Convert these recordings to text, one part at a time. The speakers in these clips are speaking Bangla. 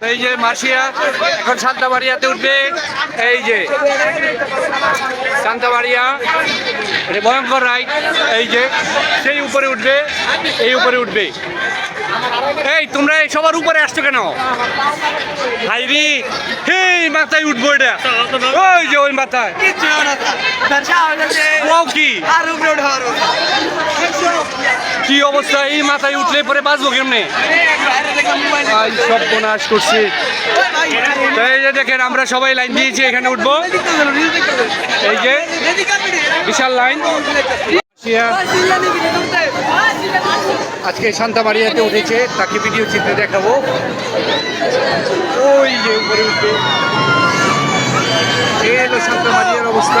এই যে মাসিয়া এখন শান্তাবাড়িয়াতে উঠবে। এই যে এটা ভয়ঙ্কর রাইড। এই যে, সেই উপরে উঠবে, এই উপরে উঠবে। এই, তোমরা এই সবার উপরে আসছো কেন? হাইরি হেই, মাথায় উঠবো এটা। ওই যে ওই মাথায়। কি? কি অবস্থা? এই মাথায় উঠলে পরে বাঁচবো কেমনে? সব বোনাস করছি। এই যে দেখেন, আমরা সবাই লাইন দিয়েছি, এখানে উঠবো। এই যে, বিশাল লাইন। আজকে শান্তা মারিয়াতে উঠেছে। তাকে ভিডিও চিত্রে দেখাবো। ওই যে উপরে উঠবে এই হলো শান্তা মারিয়ার অবস্থা।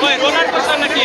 Bueno, una persona aquí.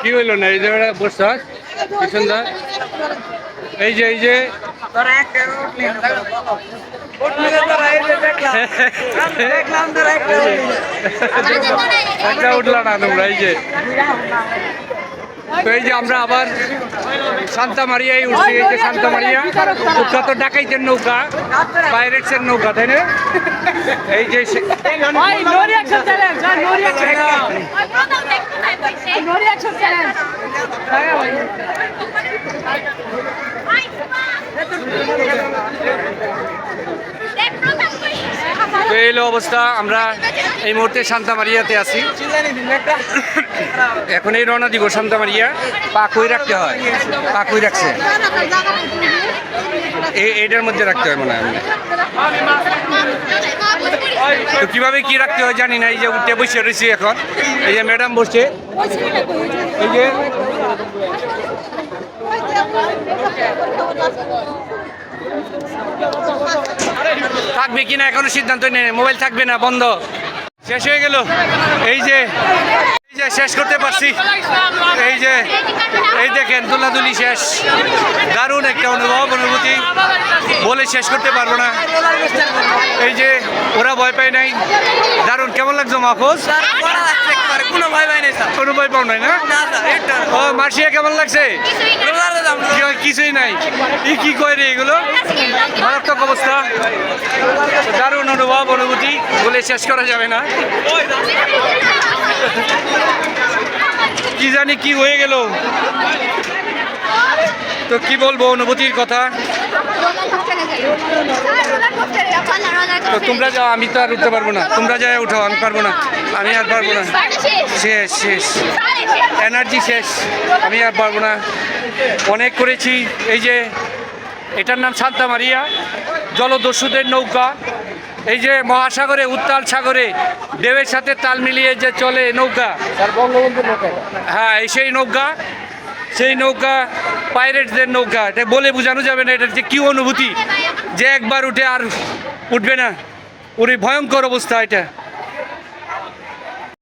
কি হইল না? এই জায়গাটা বসতে কি সুন্দর? এই যে এই যে। একটা উঠলা। না তোমরা এই যে। তো এই যে আমরা আবার সান্তা মারিয়ায় উঠছি এই যে সান্তা মারিয়া যত ডাকাইতের নৌকা পাইরেটসের নৌকা তাই না? এই যে চ্যালেঞ্জ ভাই no reaction no reaction challenge তো এই অবস্থা, আমরা এই মুহূর্তে সান্তা মারিয়াতে আছি। এখন এই রওনা দিব সান্তা মারিয়া পা রাখতে হয় পা কই রাখছে। এই এইটার মধ্যে রাখতে হয় মনে হয় তো কীভাবে কি রাখতে হয় জানি না, এই যে উঠে বসে রয়েছি এখন। এই যে ম্যাডাম বসছে। এই যে থাকবে কিনা এখনও সিদ্ধান্ত নেই। মোবাইল থাকবে না, বন্ধ। শেষ হয়ে গেল। এই যে এই যে শেষ করতে পারছি। এই যে, এই দেখেন, দুলাদুলি শেষ। দারুণ একটা অনুভব, অনুভূতি। বলে শেষ করতে পারব না। এই যে, ওরা ভয় পায় নাই। দারুণ। কেমন লাগছো মাহফুজ? কোনো ভয় পাই নাই স্যার। কোনো ভয় পাও নাই না? না স্যার। এটা ও মার্শিয়া কেমন লাগছে? কিছুই নাই। ই কি কয় রে এগুলো? মারাত্মক অবস্থা। দারুণ অনুভব অনুভূতি। বলে শেষ করা যাবে না। কি জানি কি হয়ে গেল। তো কি বলব অনুভূতির কথা। তো তোমরা যাও আমি তো আর উঠতে পারব না। তোমরা যাই উঠো আমি পারব না। আমি আর পারব না। শেষ শেষ। এনার্জি শেষ। আমি আর পারব না। অনেক করেছি। এই যে এটার নাম সান্তা মারিয়া জলদস্যুদের নৌকা। এই যে মহাসাগরে উত্তাল সাগরে দেবের সাথে তাল মিলিয়ে যে চলে নৌকা। হ্যাঁ এই সেই নৌকা। সেই নৌকা পাইরেটদের নৌকা। এটা বলে বোঝানো যাবে না এটার যে কী অনুভূতি। যে একবার উঠে আর উঠবে না। ওর ভয়ঙ্কর অবস্থা এটা।